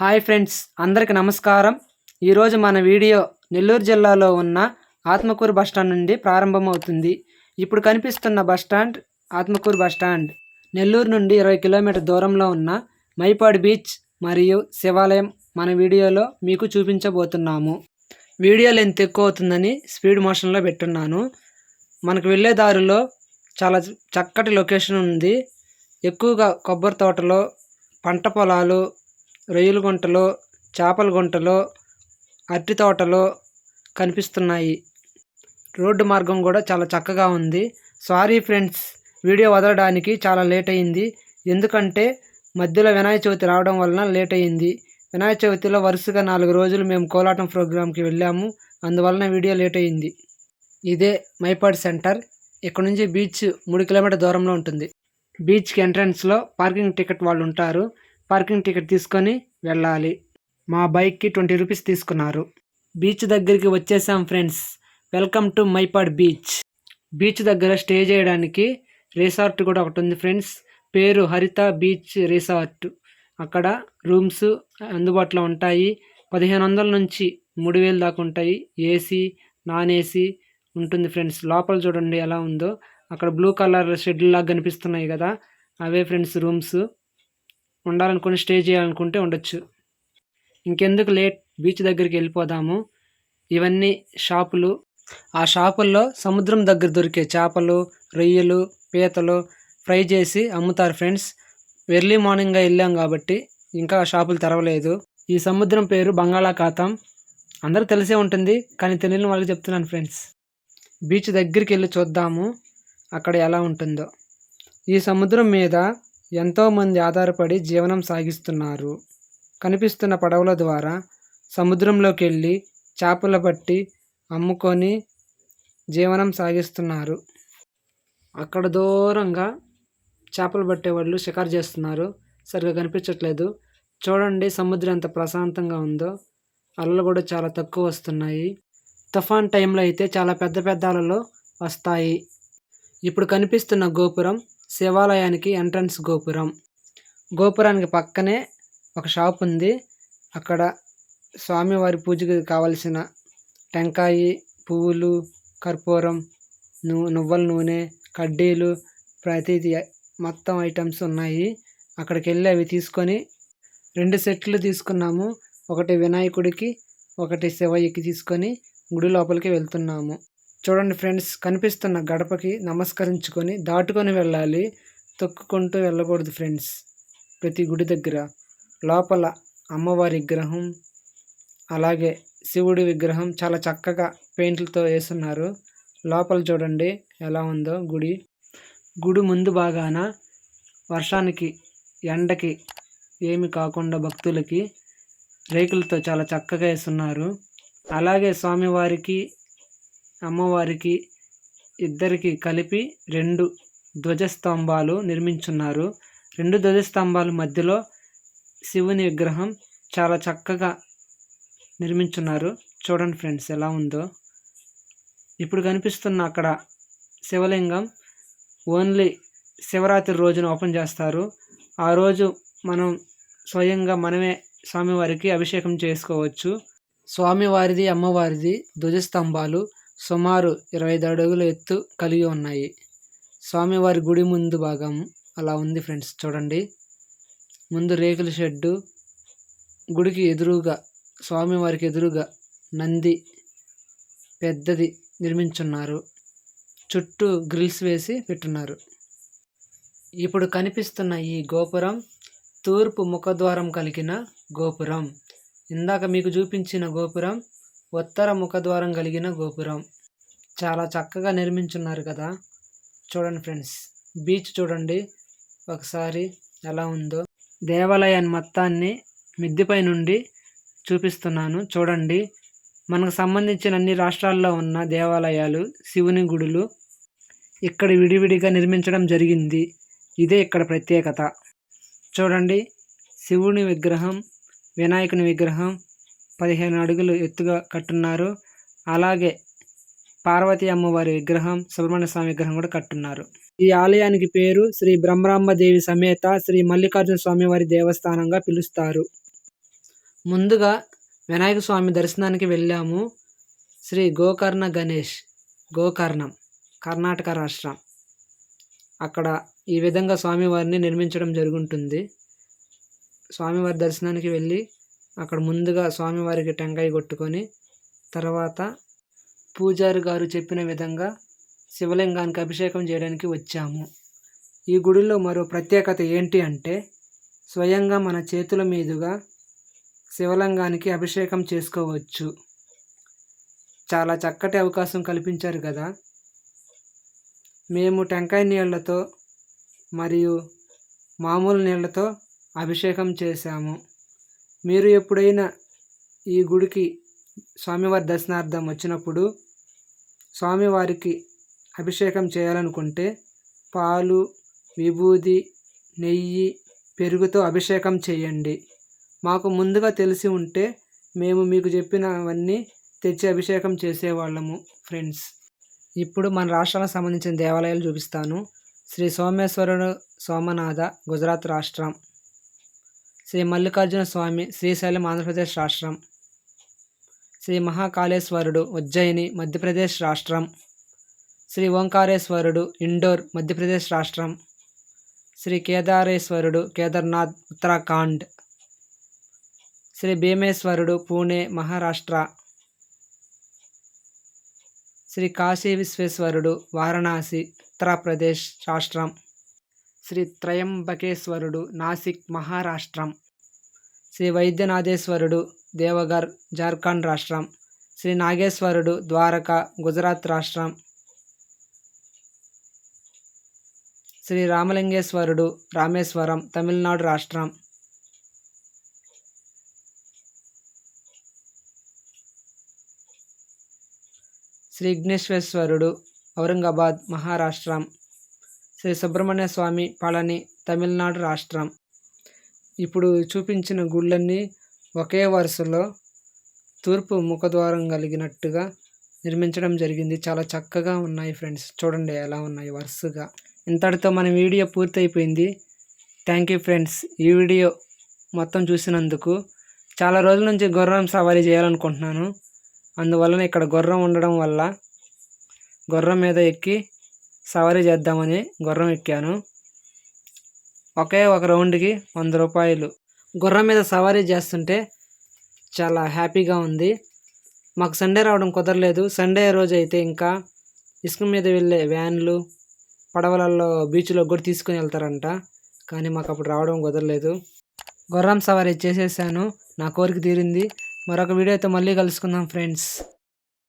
Hi friends అందరికి నమస్కారం. ఈరోజు మన వీడియో నెల్లూరు జిల్లాలో ఉన్న ఆత్మకూరు బస్టాండ్ నుండి ప్రారంభమవుతుంది. ఇప్పుడు కనిపిస్తున్న బస్టాండ్ ఆత్మకూరు బస్టాండ్ నెల్లూరు నుండి ఇరవై కిలోమీటర్ దూరంలో ఉన్న మైపాడు బీచ్ మరియు శివాలయం మన వీడియోలో మీకు చూపించబోతున్నాము. వీడియో లెంత్ ఎక్కువ అవుతుందని స్పీడ్ మోషన్లో పెట్టున్నాను. మనకు వెళ్ళే దారిలో చాలా చక్కటి లొకేషన్ ఉంది. ఎక్కువగా కొబ్బరి తోటలో పంట పొలాలు రొయ్యల గుంటలు చేపల గుంటలు అరటి తోటలు కనిపిస్తున్నాయి. రోడ్డు మార్గం కూడా చాలా చక్కగా ఉంది. సారీ ఫ్రెండ్స్ వీడియో వదలడానికి చాలా లేట్ అయింది. ఎందుకంటే మధ్యలో వినాయక చవితి రావడం వలన లేట్ అయింది. వినాయక చవితిలో వరుసగా నాలుగు రోజులు మేము కోలాటం ప్రోగ్రాంకి వెళ్ళాము. అందువలన వీడియో లేట్ అయింది. ఇదే మైపాడ్ సెంటర్. ఇక్కడ నుంచి బీచ్ మూడు కిలోమీటర్ దూరంలో ఉంటుంది. బీచ్కి ఎంట్రన్స్లో పార్కింగ్ టికెట్ వాళ్ళు ఉంటారు. పార్కింగ్ టికెట్ తీసుకొని వెళ్ళాలి. మా బైక్కి ట్వంటీ రూపీస్ తీసుకున్నారు. బీచ్ దగ్గరికి వచ్చేసాం friends. Welcome to Mypad beach. Beach దగ్గర స్టే చేయడానికి రిసార్ట్ కూడా ఒకటి ఉంది ఫ్రెండ్స్. పేరు హరిత బీచ్ రిసార్ట్. అక్కడ రూమ్స్ అందుబాటులో ఉంటాయి. పదిహేను వందల నుంచి మూడు వేలు దాకా ఉంటాయి. ఏసీ నాన్ ఏసీ ఉంటుంది ఫ్రెండ్స్. లోపల చూడండి ఎలా ఉందో. అక్కడ బ్లూ కలర్ షెడ్ లాగా కనిపిస్తున్నాయి కదా. అవే ఫ్రెండ్స్ రూమ్స్. ఉండాలనుకుని స్టే చేయాలనుకుంటే ఉండొచ్చు. ఇంకెందుకు లేట్? బీచ్ దగ్గరికి వెళ్ళిపోదాము. ఇవన్నీ షాపులు. ఆ షాపుల్లో సముద్రం దగ్గర దొరికే చేపలు రొయ్యలు పీతలు ఫ్రై చేసి అమ్ముతారు ఫ్రెండ్స్. ఎర్లీ మార్నింగ్గా వెళ్ళాం కాబట్టి ఇంకా షాపులు తెరవలేదు. ఈ సముద్రం పేరు బంగాళాఖాతం. అందరూ తెలిసే ఉంటుంది కానీ తెలియని వాళ్ళకి చెప్తున్నాను ఫ్రెండ్స్. బీచ్ దగ్గరికి వెళ్ళి చూద్దాము అక్కడ ఎలా ఉంటుందో. ఈ సముద్రం మీద ఎంతోమంది ఆధారపడి జీవనం సాగిస్తున్నారు. కనిపిస్తున్న పడవల ద్వారా సముద్రంలోకి వెళ్ళి చేపలు పట్టి అమ్ముకొని జీవనం సాగిస్తున్నారు. అక్కడ దూరంగా చేపలు పట్టేవాళ్ళు షికారు చేస్తున్నారు. సరిగా కనిపించట్లేదు. చూడండి సముద్రం ఎంత ప్రశాంతంగా ఉందో. అలలు కూడా చాలా తక్కువ వస్తున్నాయి. తుఫాన్ టైంలో అయితే చాలా పెద్ద పెద్ద అలలు వస్తాయి. ఇప్పుడు కనిపిస్తున్న గోపురం శివాలయానికి ఎంట్రన్స్ గోపురం. గోపురానికి పక్కనే ఒక షాప్ ఉంది. అక్కడ స్వామివారి పూజకి కావలసిన టెంకాయి పువ్వులు కర్పూరం నూ నువ్వుల నూనె కడ్డీలు ప్రతిదీ మొత్తం ఐటమ్స్ ఉన్నాయి. అక్కడికి వెళ్ళి అవి తీసుకొని రెండు సెట్లు తీసుకున్నాము. ఒకటి వినాయకుడికి ఒకటి శివయ్యకి తీసుకొని గుడి లోపలికి వెళ్తున్నాము. చూడండి ఫ్రెండ్స్ కనిపిస్తున్న గడపకి నమస్కరించుకొని దాటుకొని వెళ్ళాలి. తొక్కుకుంటూ వెళ్ళకూడదు ఫ్రెండ్స్. ప్రతి గుడి దగ్గర లోపల అమ్మవారి విగ్రహం అలాగే శివుడి విగ్రహం చాలా చక్కగా పెయింట్లతో వేస్తున్నారు. లోపల చూడండి ఎలా ఉందో గుడి. గుడి ముందు బాగాన వర్షానికి ఎండకి ఏమి కాకుండా భక్తులకి రేకులతో చాలా చక్కగా వేస్తున్నారు. అలాగే స్వామివారికి అమ్మవారికి ఇద్దరికి కలిపి రెండు ధ్వజస్తంభాలు నిర్మించున్నారు. రెండు ధ్వజస్తంభాల మధ్యలో శివుని విగ్రహం చాలా చక్కగా నిర్మించున్నారు. చూడండి ఫ్రెండ్స్ ఎలా ఉందో. ఇప్పుడు కనిపిస్తున్న అక్కడ శివలింగం ఓన్లీ శివరాత్రి రోజున ఓపెన్ చేస్తారు. ఆ రోజు మనం స్వయంగా మనమే స్వామివారికి అభిషేకం చేసుకోవచ్చు. స్వామివారిది అమ్మవారిది ధ్వజస్తంభాలు. సుమారు ఇరవై ఐదు అడుగుల ఎత్తు కలిగి ఉన్నాయి. స్వామివారి గుడి ముందు భాగం అలా ఉంది ఫ్రెండ్స్ చూడండి. ముందు రేకుల షెడ్డు గుడికి ఎదురుగా స్వామివారికి ఎదురుగా నంది పెద్దది నిర్మించున్నారు. చుట్టూ గ్రిల్స్ వేసి పెట్టున్నారు ఇప్పుడు కనిపిస్తున్న ఈ గోపురం తూర్పు ముఖద్వారం కలిగిన గోపురం. ఇందాక మీకు చూపించిన గోపురం ఉత్తర ముఖద్వారం కలిగిన గోపురం. చాలా చక్కగా నిర్మించున్నారు కదా. చూడండి ఫ్రెండ్స్ బీచ్ చూడండి. ఒకసారి ఎలా ఉందో. దేవాలయాన్ని మొత్తాన్ని మిద్దెపై నుండి చూపిస్తున్నాను. చూడండి మనకు సంబంధించిన అన్ని రాష్ట్రాల్లో ఉన్న దేవాలయాలు శివుని గుడులు ఇక్కడ విడివిడిగా నిర్మించడం జరిగింది. ఇదే ఇక్కడ ప్రత్యేకత. చూడండి శివుని విగ్రహం వినాయకుని విగ్రహం పదిహేను అడుగులు ఎత్తుగా కట్టున్నారు. అలాగే పార్వతి అమ్మవారి విగ్రహం సుబ్రహ్మణ్య స్వామి విగ్రహం కూడా కట్టున్నారు. ఈ ఆలయానికి పేరు శ్రీ బ్రహ్మరాంబదేవి సమేత శ్రీ మల్లికార్జున స్వామివారి దేవస్థానంగా పిలుస్తారు. ముందుగా వినాయక స్వామి దర్శనానికి వెళ్ళాము. శ్రీ గోకర్ణ గణేష్ గోకర్ణం కర్ణాటక రాష్ట్రం. అక్కడ ఈ విధంగా స్వామివారిని నిర్మించడం జరుగుతుంది స్వామివారి దర్శనానికి వెళ్ళి అక్కడ ముందుగా స్వామివారికి టెంకాయ కొట్టుకొని తర్వాత పూజారి గారు చెప్పిన విధంగా శివలింగానికి అభిషేకం చేయడానికి వచ్చాము. ఈ గుడిలో మరో ప్రత్యేకత ఏంటి అంటే స్వయంగా మన చేతుల మీదుగా శివలింగానికి అభిషేకం చేసుకోవచ్చు. చాలా చక్కటి అవకాశం కల్పించారు కదా. మేము టెంకాయ నీళ్ళతో మరియు మామూలు నీళ్ళతో అభిషేకం చేశాము. మీరు ఎప్పుడైనా ఈ గుడికి స్వామివారి దర్శనార్థం వచ్చినప్పుడు స్వామివారికి అభిషేకం చేయాలనుకుంటే పాలు విభూది నెయ్యి పెరుగుతో అభిషేకం చేయండి. మాకు ముందుగా తెలిసి ఉంటే మేము మీకు చెప్పినవన్నీ తెచ్చి అభిషేకం చేసేవాళ్ళము ఫ్రెండ్స్. ఇప్పుడు మన రాష్ట్రాలకు సంబంధించిన దేవాలయాలు చూపిస్తాను. శ్రీ సోమేశ్వరుడు సోమనాథ గుజరాత్ రాష్ట్రం. శ్రీ మల్లికార్జున స్వామి శ్రీశైలం ఆంధ్రప్రదేశ్ రాష్ట్రం. శ్రీ మహాకాళేశ్వరుడు ఉజ్జయిని మధ్యప్రదేశ్ రాష్ట్రం. శ్రీ ఓంకారేశ్వరుడు ఇండోర్ మధ్యప్రదేశ్ రాష్ట్రం. శ్రీ కేదారేశ్వరుడు కేదార్నాథ్ ఉత్తరాఖండ్. శ్రీ భీమేశ్వరుడు పూణే మహారాష్ట్ర. శ్రీ కాశీ విశ్వేశ్వరుడు వారణాసి ఉత్తరప్రదేశ్ రాష్ట్రం. శ్రీ త్రయంబకేశ్వరుడు నాసిక్ మహారాష్ట్రం. శ్రీ వైద్యనాథేశ్వరుడు దేవగర్ జార్ఖండ్ రాష్ట్రం. శ్రీ నాగేశ్వరుడు ద్వారకా గుజరాత్ రాష్ట్రం. శ్రీ రామలింగేశ్వరుడు రామేశ్వరం తమిళనాడు రాష్ట్రం. శ్రీ విఘ్నేశ్వరుడు ఔరంగాబాద్ మహారాష్ట్రం. శ్రీ సుబ్రహ్మణ్య స్వామి పళని తమిళనాడు రాష్ట్రం. ఇప్పుడు చూపించిన గుళ్ళన్నీ ఒకే వరుసలో తూర్పు ముఖద్వారం కలిగినట్టుగా నిర్మించడం జరిగింది. చాలా చక్కగా ఉన్నాయి ఫ్రెండ్స్. చూడండి ఎలా ఉన్నాయి వరుసగా. ఇంతటితో మన వీడియో పూర్తయిపోయింది. Thank you friends. ఈ వీడియో మొత్తం చూసినందుకు చాలా రోజుల నుంచి గుర్రం సవారీ చేయాలనుకుంటున్నాను. అందువలన ఇక్కడ గుర్రం ఉండడం వల్ల గుర్రం మీద ఎక్కి సవారీ చేద్దామని గుర్రం ఎక్కాను. ఒకే ఒక రౌండ్కి వంద రూపాయలు. గుర్రం మీద సవారీ చేస్తుంటే చాలా హ్యాపీగా ఉంది. మాకు సండే రావడం కుదరలేదు. సండే రోజు అయితే ఇంకా ఇసుక మీద వెళ్ళే వ్యాన్లు పడవలలో బీచ్లో కూడా తీసుకుని వెళ్తారంట. కానీ మాకు అప్పుడు రావడం కుదరలేదు. గుర్రం సవారీ చేసేసాను. నా కోరిక తీరింది. మరొక వీడియోతో మళ్ళీ కలుసుకుందాం ఫ్రెండ్స్.